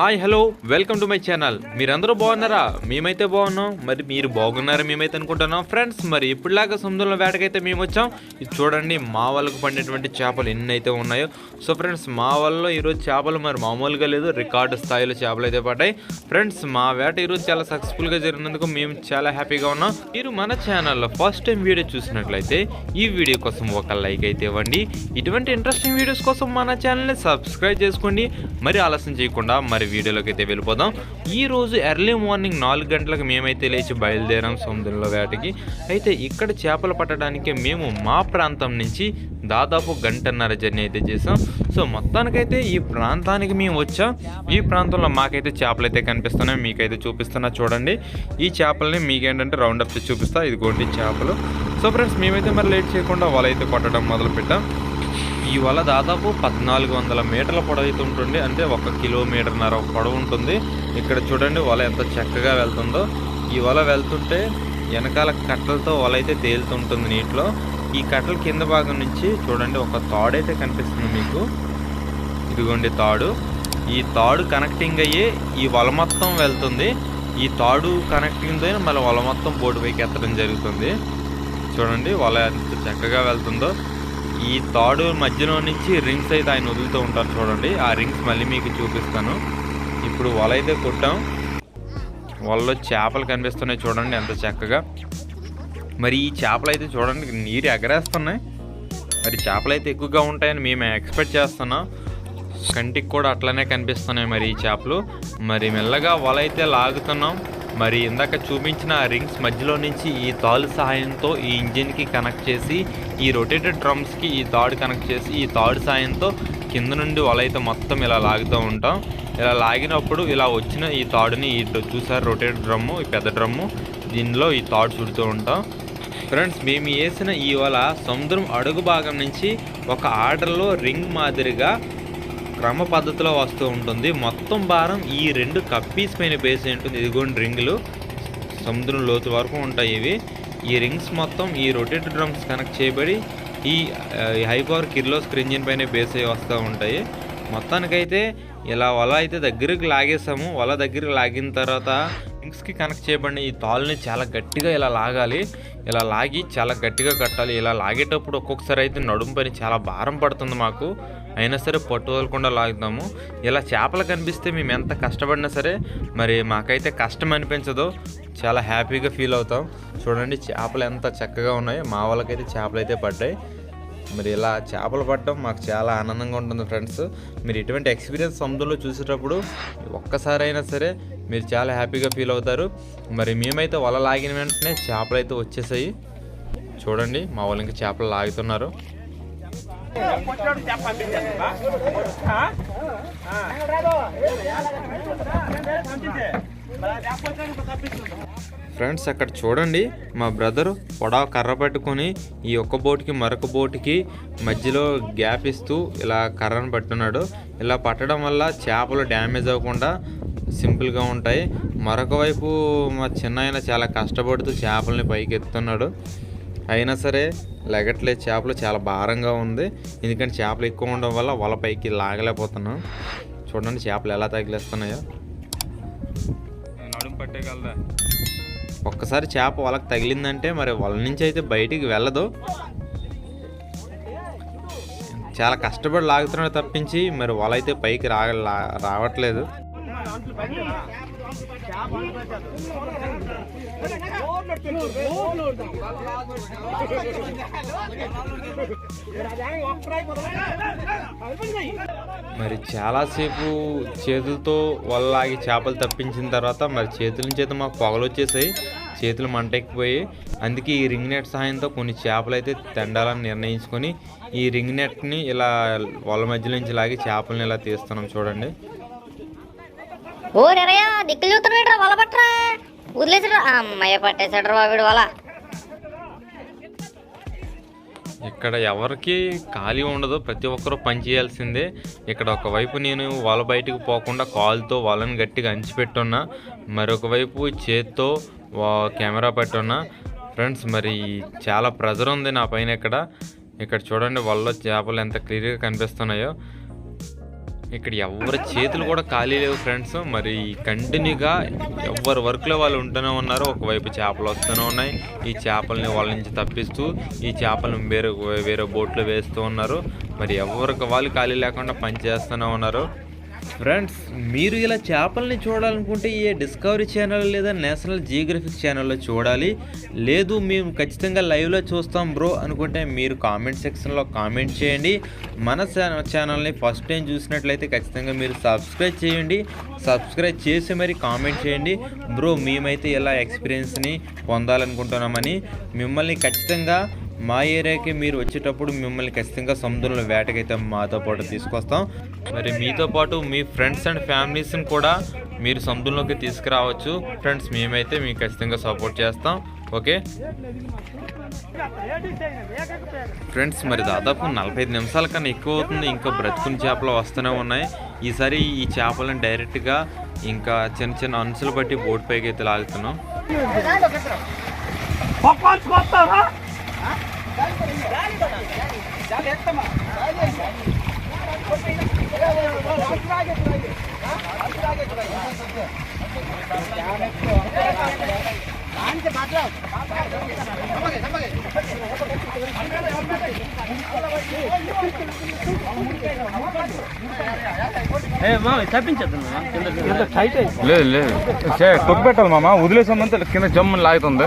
Hi hello welcome to my channel. మీరందరూ బాగున్నారా? మేమైతే బాగున్నాం. మరి మీరు బాగున్నారా? మేమైతే అనుకుంటున్నాం. ఫ్రెండ్స్ మరి ఇప్పుడులాగా సముద్రంలో వేటకైతే మేము వచ్చాం. ఇది చూడండి మా వాళ్ళకు పండేటువంటి చేపలు ఎన్ని అయితే ఉన్నాయో. సో ఫ్రెండ్స్ మా వాళ్ళలో ఈరోజు చేపలు మరి మామూలుగా లేదు. రికార్డు స్థాయిలో చేపలు అయితే పడ్డాయి. ఫ్రెండ్స్ మా వేట ఈరోజు చాలా సక్సెస్ఫుల్గా జరిగినందుకు మేము చాలా హ్యాపీగా ఉన్నాం. మీరు మన ఛానల్లో ఫస్ట్ టైం వీడియో చూసినట్లయితే ఈ వీడియో కోసం ఒక లైక్ అయితే ఇవ్వండి. ఇటువంటి ఇంట్రెస్టింగ్ వీడియోస్ కోసం మన ఛానల్ని సబ్స్క్రైబ్ చేసుకోండి. మరి ఆలస్యం చేయకుండా మరి వీడియోలోకి అయితే వెళ్ళిపోదాం. ఈ రోజు ఎర్లీ మార్నింగ్ నాలుగు గంటలకు మేమైతే లేచి బయలుదేరాం సముద్రంలో వేటకి. అయితే ఇక్కడ చేపలు పట్టడానికి మేము మా ప్రాంతం నుంచి దాదాపు గంటన్నర జర్నీ అయితే చేసాం సో మొత్తానికైతే ఈ ప్రాంతానికి మేము వచ్చాం. ఈ ప్రాంతంలో మాకైతే చేపలు అయితే కనిపిస్తున్నాయి. మీకైతే చూపిస్తున్నా చూడండి. ఈ చేపల్ని మీకేంటంటే రౌండ్ అప్ చూపిస్తా. ఇదిగోండి చేపలు. సో ఫ్రెండ్స్ మేమైతే మరి లేట్ చేయకుండా వాళ్ళైతే కొట్టడం మొదలు పెట్టాం ఈ వల దాదాపు పద్నాలుగు వందల మీటర్ల పొడవు అయితే ఉంటుంది. అంటే ఒక కిలోమీటర్న్నర పొడవు ఉంటుంది. ఇక్కడ చూడండి వల ఎంత చక్కగా వెళ్తుందో. ఈ వల వెళ్తుంటే వెనకాల కట్టలతో వల అయితే తేలుతుంటుంది నీటిలో. ఈ కట్టల కింద భాగం నుంచి చూడండి ఒక తాడైతే కనిపిస్తుంది మీకు. ఇదిగోండి తాడు. ఈ తాడు కనెక్టింగ్ అయ్యి ఈ వల మొత్తం వెళ్తుంది. ఈ తాడు కనెక్టింగ్ అయిన మళ్ళీ వల మొత్తం బోర్డు పైకి ఎత్తడం జరుగుతుంది. చూడండి వల ఎంత చక్కగా వెళ్తుందో. ఈ తాడు మధ్యలో నుంచి రింగ్స్ అయితే ఆయన వదులుతూ ఉంటారు చూడండి. ఆ రింగ్స్ మళ్ళీ మీకు చూపిస్తాను. ఇప్పుడు వల అయితే కొట్టాం. వలలో చేపలు కనిపిస్తున్నాయి చూడండి ఎంత చక్కగా. మరి ఈ చేపలు అయితే చూడండి నీరు ఎగరేస్తున్నాయి. మరి చేపలు అయితే ఎక్కువగా ఉంటాయని మేము ఎక్స్పెక్ట్ చేస్తున్నాం. కంటికి కూడా అట్లనే కనిపిస్తున్నాయి మరి ఈ చేపలు. మరి మెల్లగా వల అయితే లాగుతున్నాం. మరి ఇందాక చూపించిన రింగ్స్ మధ్యలో నుంచి ఈ తాడు సహాయంతో ఈ ఇంజిన్కి కనెక్ట్ చేసి ఈ రొటేటెడ్ డ్రమ్స్కి ఈ తాడు కనెక్ట్ చేసి ఈ తాడు సాయంతో కింద నుండి వలైతే మొత్తం ఇలా లాగుతూ ఉంటాం. ఇలా లాగినప్పుడు ఇలా వచ్చిన ఈ తాడుని ఈ చూసారు? రొటేటెడ్ డ్రమ్ము ఈ పెద్ద డ్రమ్ము దీనిలో ఈ తాడు చుడుతూ ఉంటాం. ఫ్రెండ్స్ మేము వేసిన ఈ వల సముద్రం అడుగు భాగం నుంచి ఒక ఆర్డర్లో రింగ్ మాదిరిగా క్రమ పద్ధతిలో వస్తూ ఉంటుంది. మొత్తం భారం ఈ రెండు కప్పీస్ పైన బేసి ఉంటుంది. ఇదిగోండి రింగులు. సముద్రం లోతు వరకు ఉంటాయి ఇవి. ఈ రింగ్స్ మొత్తం ఈ రొటేటర్ డ్రమ్స్ కనెక్ట్ చేయబడి ఈ హై పవర్ కిర్లోస్ ఇంజిన్ పైన బేస్ అయ్యి వస్తూ ఉంటాయి. మొత్తానికైతే ఇలా వల అయితే దగ్గరికి లాగేసాము. వల దగ్గరికి లాగిన తర్వాత రింగ్స్కి కనెక్ట్ చేయబడిన ఈ తాళ్ళని చాలా గట్టిగా ఇలా లాగాలి. ఇలా లాగి చాలా గట్టిగా కట్టాలి. ఇలా లాగేటప్పుడు ఒక్కొక్కసారి అయితే నడుము పని చాలా భారం పడుతుంది మాకు. అయినా సరే పట్టు వదలకుండా లాగుతాము. ఇలా చేపలు కనిపిస్తే మేము ఎంత కష్టపడినా సరే మరి మాకైతే కష్టం అనిపించదు. చాలా హ్యాపీగా ఫీల్ అవుతాం. చూడండి చేపలు ఎంత చక్కగా ఉన్నాయి. మా వాళ్ళకైతే చేపలు అయితే పడ్డాయి. మరి ఇలా చేపలు పట్టడం మాకు చాలా ఆనందంగా ఉంటుంది ఫ్రెండ్స్. మీరు ఇటువంటి ఎక్స్పీరియన్స్ సముద్రంలో చూసేటప్పుడు ఒక్కసారైనా సరే మీరు చాలా హ్యాపీగా ఫీల్ అవుతారు. మరి మేమైతే వల లాగిన వెంటనే చేపలు అయితే వచ్చేసాయి. చూడండి మా వాళ్ళు ఇంకా చేపలు లాగుతున్నారు. ఫ్రెండ్స్ అక్కడ చూడండి మా బ్రదరు పొడవ కర్ర పట్టుకొని ఈ ఒక్క బోట్కి మరొక బోట్కి మధ్యలో గ్యాప్ ఇస్తూ ఇలా కర్రను పట్టున్నాడు ఇలా పట్టడం వల్ల చేపలు డ్యామేజ్ అవ్వకుండా సింపుల్గా ఉంటాయి. మరొక వైపు మా చిన్న చాలా కష్టపడుతూ చేపల్ని పైకి ఎత్తున్నాడు అయినా సరే లెగట్లేదు చేపలు చాలా భారంగా ఉంది. ఎందుకంటే చేపలు ఎక్కువ ఉండడం వల్ల వల పైకి లాగలేకపోతున్నాం. చూడండి చేపలు ఎలా తగిలేస్తున్నాయో. నడుము పట్టేగలదా ఒక్కసారి చేప వలకు తగిలిందంటే మరి వల నుంచి అయితే బయటికి వెళ్ళదు. చాలా కష్టపడి లాగుతున్నాడు తప్పించి మరి వల అయితే పైకి రా రావట్లేదు. మరి చాలాసేపు చేతులతో వలలాగి చేపలు తప్పించిన తర్వాత మరి చేతుల నుంచి అయితే మాకు పొగలు వచ్చేసాయి. చేతులు మంటెక్కిపోయి అందుకే ఈ రింగ్ నెట్ సహాయంతో కొన్ని చేపలు అయితే తెండాలని నిర్ణయించుకొని ఈ రింగ్ నెట్ని ఇలా వల మధ్య నుంచి లాగి చేపలను ఇలా తీస్తున్నాం చూడండి. ఓ రెరయ్య దిక్కులు చూస్తున్నాడు వల పట్టరా. వదిలేసాడు అమ్మయ్య పట్టేశాడు రా వీడు వల. ఇక్కడ ఎవరికి ఖాళీ ఉండదు ప్రతి ఒక్కరూ పని చేయాల్సిందే. ఇక్కడ ఒకవైపు నేను వల బయటికి పోకుండా కాలుతో వలను గట్టిగా అంచిపెట్టున్నా. మరొక వైపు చేత్తో వా- కెమెరా పెట్టున్నా. ఫ్రెండ్స్ మరి చాలా ప్రెజర్ ఉంది నా పైన ఇక్కడ. ఇక్కడ చూడండి వల్ల చేపలు ఎంత క్లియర్గా కనిపిస్తున్నాయో. ఇక్కడ ఎవరి చేతులు కూడా ఖాళీ లేవు ఫ్రెండ్స్. మరి కంటిన్యూగా ఎవరి వర్క్లో వాళ్ళు ఉంటూనే ఉన్నారు ఒకవైపు చేపలు వస్తూనే ఉన్నాయి. ఈ చేపల్ని వాళ్ళ నుంచి తప్పిస్తూ ఈ చేపలను వేరే వేరే బోట్లో వేస్తూ ఉన్నారు. మరి ఎవరికి వాళ్ళు ఖాళీ లేకుండా పని చేస్తూనే ఉన్నారు. ఫ్రెండ్స్ మీరు ఇలా చేపల్ని చూడాలనుకుంటే ఈ డిస్కవరీ ఛానల్ లేదా నేషనల్ జియోగ్రఫిక్ ఛానల్లో చూడాలి. లేదు మేము ఖచ్చితంగా లైవ్లో చూస్తాం బ్రో అనుకుంటే మీరు కామెంట్ సెక్షన్లో కామెంట్ చేయండి. మన ఛానల్ని ఫస్ట్ టైం చూసినట్లయితే ఖచ్చితంగా మీరు సబ్స్క్రైబ్ చేయండి. సబ్స్క్రైబ్ చేసి మరి కామెంట్ చేయండి. బ్రో మేమైతే ఇలా ఎక్స్పీరియన్స్ని పొందాలనుకుంటున్నామని మిమ్మల్ని ఖచ్చితంగా మా ఏరియాకి మీరు వచ్చేటప్పుడు మిమ్మల్ని ఖచ్చితంగా సముద్రంలో వేటకైతే మాతో పాటు తీసుకొస్తాం. మరి మీతో పాటు మీ ఫ్రెండ్స్ అండ్ ఫ్యామిలీస్ని కూడా మీరు సముద్రంలోకి తీసుకురావచ్చు. ఫ్రెండ్స్ మేమైతే మీకు ఖచ్చితంగా సపోర్ట్ చేస్తాం. ఓకే? ఫ్రెండ్స్ మరి దాదాపు నలభై ఐదు నిమిషాల కన్నా ఎక్కువ అవుతుంది. ఇంకా బ్రతుకుని చేపలు వస్తూనే ఉన్నాయి. ఈసారి ఈ చేపలను డైరెక్ట్గా ఇంకా చిన్న చిన్న అంచులు బట్టి బోట్ పైకి అయితే లాగుతున్నాం లేదు లేదు. కొద్ది పెట్టాలి మామ. వదిలేసామంటే కింద జమ్మని లాగుతుంది.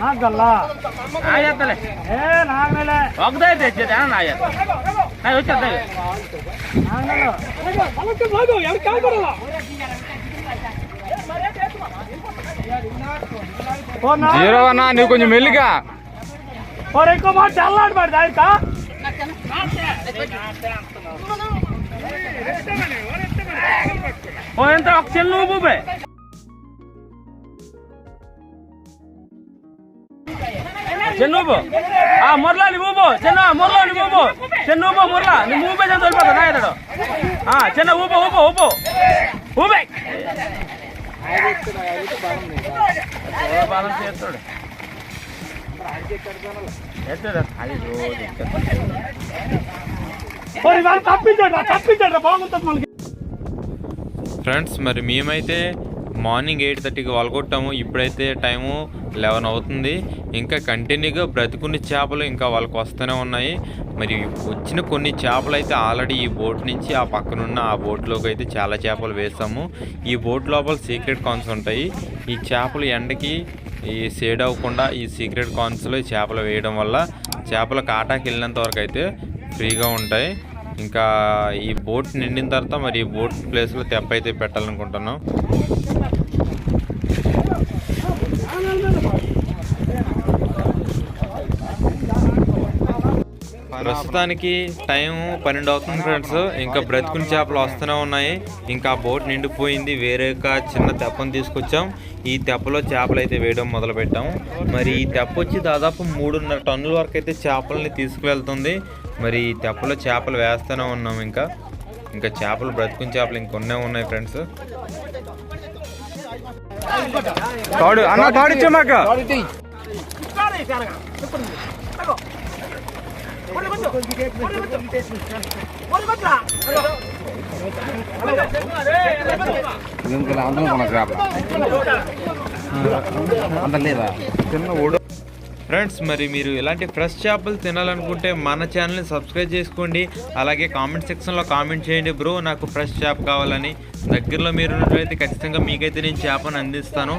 నాగల్లా నాయత్తలే ఏ నాగలే ఒకదే తెచ్చేదా నాయత్త నాయ వచ్చేదా నాగలో అలకి బాగు ఎవరు కాకూడదా జీరో అన్న నువ్వు కొంచెం మెల్లిగా. ఒరే ఎక్కువ మాట చల్లాడు పడి దాయిత ఓ ఎంత? ఒక చెల్లు బూబే చెన్నోబో ఆ నీ నువ్వు చెన్న మురళ నువ్వు చెన్నూబు మురళ నువ్వు ఊపే చెంత చెన్న చేస్తాడు. ఫ్రెండ్స్ మరి మేమైతే మార్నింగ్ ఎయిట్ థర్టీకి వాళ్ళకొట్టాము ఇప్పుడైతే టైము లెవెన్ అవుతుంది. ఇంకా కంటిన్యూగా బ్రతుకుని చేపలు ఇంకా వాళ్ళకి వస్తూనే ఉన్నాయి. మరి వచ్చిన కొన్ని చేపలు అయితే ఆల్రెడీ ఈ బోట్ నుంచి ఆ పక్కనున్న ఆ బోట్లోకి అయితే చాలా చేపలు వేసాము. ఈ బోట్ లోపల సీక్రెట్ కాన్స్ ఉంటాయి. ఈ చేపలు ఎండకి ఈ సేడ్ అవ్వకుండా ఈ సీక్రెట్ కాన్స్లో ఈ చేపలు వేయడం వల్ల చేపలు కాటాకి వెళ్ళినంత వరకు అయితే ఫ్రీగా ఉంటాయి. ఇంకా ఈ బోట్ నిండిన తర్వాత మరి ఈ బోట్ ప్లేస్లో తెప్ప అయితే పెట్టాలనుకుంటున్నాం. ప్రస్తుతానికి టైం పన్నెండు అవుతుంది ఫ్రెండ్స్. ఇంకా బ్రతుకుని చేపలు వస్తూనే ఉన్నాయి. ఇంకా బోట్ నిండిపోయింది. వేరే ఒక చిన్న తెప్పను తీసుకొచ్చాం. ఈ తెప్పలో చేపలు అయితే వేయడం మొదలు పెట్టాం మరి ఈ తెప్ప వచ్చి దాదాపు మూడున్నర టన్నుల వరకు అయితే చేపలని తీసుకువెళ్తుంది. మరి ఈ తెప్పలో చేపలు వేస్తూనే ఉన్నాం ఇంకా. ఇంకా చేపలు బ్రతుకుని చేపలు ఇంకొన్నే ఉన్నాయి ఫ్రెండ్స్. 머리 건져 머리 건져 머리 건져 ಇದನ್ನ ಆಂದೋಲನ ಕೊಡಕ್ಕೆ ಆಗಲ್ಲ ఫ్రెండ్స్ మరి మీరు ఇలాంటి ఫ్రెష్ చేపలు తినాలనుకుంటే మన ఛానల్ని సబ్స్క్రైబ్ చేసుకోండి అలాగే కామెంట్ సెక్షన్లో కామెంట్ చేయండి బ్రో నాకు ఫ్రెష్ చేప కావాలని దగ్గరలో మీరు ఉన్నట్లయితే ఖచ్చితంగా మీకైతే నేను చేపను అందిస్తాను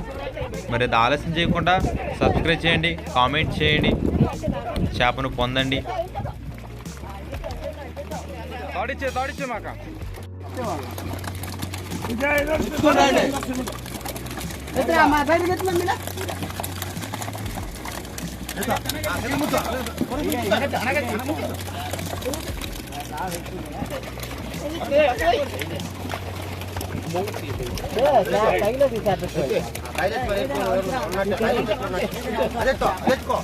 మరి అది ఆలస్యం చేయకుండా సబ్స్క్రైబ్ చేయండి కామెంట్ చేయండి చేపను పొందండి తాడిచ్చే తాడిచ్చే మాక 됐다 됐다 됐다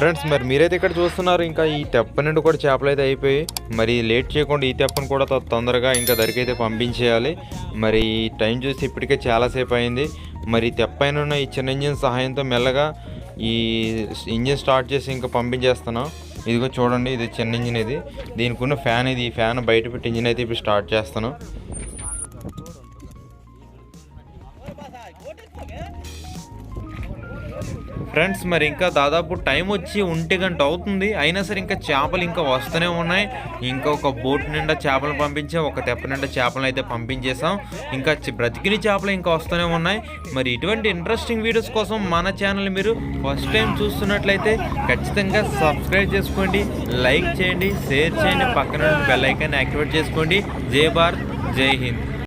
ఫ్రెండ్స్ మరి మీరైతే ఇక్కడ చూస్తున్నారు ఇంకా ఈ తెప్ప నుండి కూడా చేపలు అయితే అయిపోయి మరి లేట్ చేయకుండా ఈ తెప్పను కూడా తొందరగా ఇంకా దరికైతే పంపించేయాలి. మరి టైం చూసి ఇప్పటికే చాలాసేపు అయింది. మరి తెప్ప ఉన్న ఈ చిన్న ఇంజిన్ సహాయంతో మెల్లగా ఈ ఇంజిన్ స్టార్ట్ చేసి ఇంకా పంపించేస్తున్నాం. ఇదిగో చూడండి ఇది చిన్న ఇంజిన్ ఇది. దీనికి ఉన్న ఫ్యాన్ ఇది ఈ ఫ్యాన్ బయట పెట్టి ఇంజిన్ అయితే ఇప్పుడు స్టార్ట్ చేస్తాను ఫ్రెండ్స్ మరి ఇంకా దాదాపు టైం వచ్చి ఒంటి గంట అవుతుంది. అయినా సరే ఇంకా చేపలు ఇంకా వస్తూనే ఉన్నాయి. ఇంకా ఒక బోట్ నిండా చేపలు పంపించాం ఒక తెప్ప నిండా చేపలు అయితే పంపించేసాం ఇంకా బ్రతికిన చేపలు ఇంకా వస్తూనే ఉన్నాయి. మరి ఇటువంటి ఇంట్రెస్టింగ్ వీడియోస్ కోసం మన ఛానల్ మీరు ఫస్ట్ టైం చూస్తున్నట్లయితే ఖచ్చితంగా సబ్స్క్రైబ్ చేసుకోండి లైక్ చేయండి షేర్ చేయండి పక్కన బెల్ ఐకాన్ యాక్టివేట్ చేసుకోండి. జై భారత్ జై హింద్.